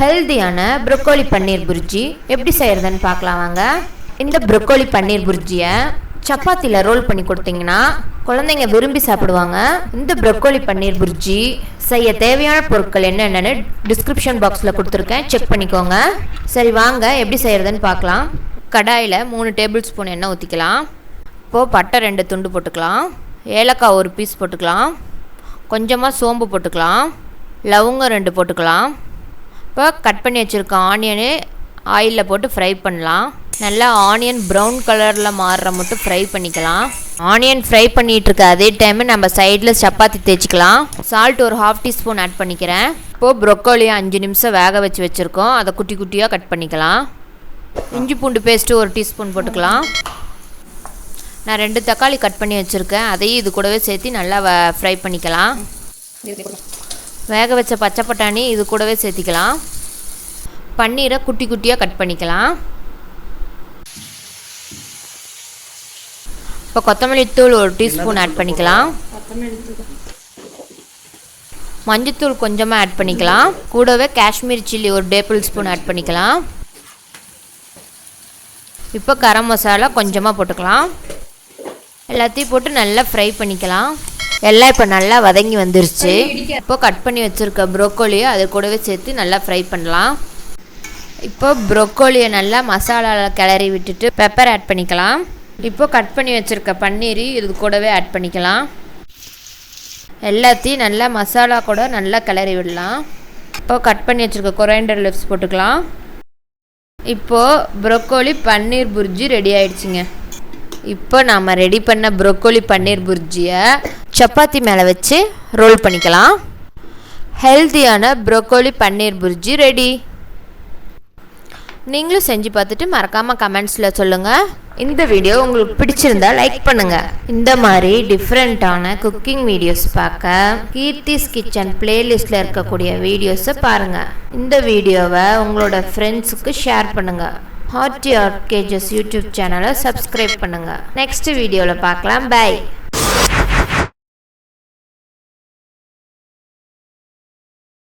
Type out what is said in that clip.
ஹெல்தியான ப்ரொக்கோலி பன்னீர் புரிஜி எப்படி செய்கிறதுன்னு பார்க்கலாம் வாங்க. இந்த ப்ரொக்கோலி பன்னீர் புரிஜியை சப்பாத்தியில் ரோல் பண்ணி கொடுத்தீங்கன்னா குழந்தைங்க விரும்பி சாப்பிடுவாங்க. இந்த ப்ரொக்கோலி பன்னீர் புரிஜி செய்ய தேவையான பொருட்கள் என்னென்னு டிஸ்கிரிப்ஷன் பாக்ஸில் கொடுத்துருக்கேன். செக் பண்ணிக்கோங்க. சரி வாங்க. எப்படி செய்கிறதுன்னு பார்க்கலாம். கடாயில் மூணு டேபிள் ஸ்பூன் எண்ணெய் ஊற்றிக்கலாம் இப்போது பட்டை ரெண்டு துண்டு போட்டுக்கலாம். ஏலக்காய் ஒரு பீஸ் போட்டுக்கலாம். கொஞ்சமாக சோம்பு போட்டுக்கலாம். லவங்கம் ரெண்டு போட்டுக்கலாம். இப்போ கட் பண்ணி வச்சுருக்க ஆனியனு ஆயிலில் போட்டு ஃப்ரை பண்ணலாம். நல்லா ஆனியன் ப்ரௌன் கலரில் மாறுற மட்டும் ஃப்ரை பண்ணிக்கலாம். ஆனியன் ஃப்ரை பண்ணிகிட்ருக்க அதே டைமு நம்ம சைடில் சப்பாத்தி தேய்ச்சிக்கலாம். சால்ட் ஒரு ஹாஃப் டீஸ்பூன் ஆட் பண்ணிக்கிறேன். இப்போது ப்ரொக்கோலியை அஞ்சு நிமிஷம் வேக வச்சு வச்சுருக்கோம். அதை குட்டி குட்டியாக கட் பண்ணிக்கலாம். இஞ்சி பூண்டு பேஸ்ட்டு ஒரு டீஸ்பூன் போட்டுக்கலாம். நான் ரெண்டு தக்காளி கட் பண்ணி வச்சுருக்கேன். அதையும் இது கூடவே சேர்த்து நல்லா ஃப்ரை பண்ணிக்கலாம். வேக வச்ச பச்சை பட்டாணி இது கூடவே சேர்த்திக்கலாம். பன்னீரை குட்டி குட்டியாக கட் பண்ணிக்கலாம். இப்போ கொத்தமல்லி தூள் ஒரு டீஸ்பூன் ஆட் பண்ணிக்கலாம். மஞ்சத்தூள் கொஞ்சமாக ஆட் பண்ணிக்கலாம். கூடவே காஷ்மீர் சில்லி ஒரு டேபிள் ஸ்பூன் ஆட் பண்ணிக்கலாம். இப்போ கரம் மசாலா கொஞ்சமாக போட்டுக்கலாம். எல்லாத்தையும் போட்டு நல்லா ஃப்ரை பண்ணிக்கலாம். எல்லாம் இப்போ நல்லா வதங்கி வந்துருச்சு. இப்போ கட் பண்ணி வச்சுருக்க ப்ரோக்கோலியை அது கூடவே சேர்த்து நல்லா ஃப்ரை பண்ணலாம். இப்போ ப்ரோக்கோலியை நல்லா மசாலாவில் கிளறி விட்டுட்டு பெப்பர் ஆட் பண்ணிக்கலாம். இப்போ கட் பண்ணி வச்சுருக்க பன்னீர் இது கூடவே ஆட் பண்ணிக்கலாம். எல்லாத்தையும் நல்லா மசாலா கூட நல்லா கிளறி விடலாம். இப்போ கட் பண்ணி வச்சுருக்க கொரைண்டர் லிப்ஸ் போட்டுக்கலாம். இப்போது ப்ரொக்கோலி பன்னீர் புர்ஜி ரெடி ஆயிடுச்சுங்க. இப்போ நாம் ரெடி பண்ண ப்ரொக்கோலி பன்னீர் புர்ஜியை சப்பாத்தி மேலே வச்சு ரோல் பண்ணிக்கலாம். ஹெல்த்தியான ப்ரொக்கோலி பன்னீர் புர்ஜி ரெடி நீங்களும் செஞ்சு பார்த்துட்டு மறக்காமல் கமெண்ட்ஸில் சொல்லுங்கள் இந்த வீடியோ உங்களுக்கு பிடிச்சிருந்தா லைக் பண்ணுங்கள் இந்த மாதிரி டிஃப்ரெண்ட்டான குக்கிங் வீடியோஸ் பார்க்க கீர்த்திஸ் கிச்சன் பிளேலிஸ்ட்டில் இருக்கக்கூடிய வீடியோஸை பாருங்கள் இந்த வீடியோவை உங்களோட ஃப்ரெண்ட்ஸுக்கு ஷேர் பண்ணுங்கள் ஹாட் ஆர்ட் கேஜஸ் யூடியூப் சேனலை சப்ஸ்கிரைப் பண்ணுங்கள் நெக்ஸ்ட் வீடியோவில் பார்க்கலாம். பை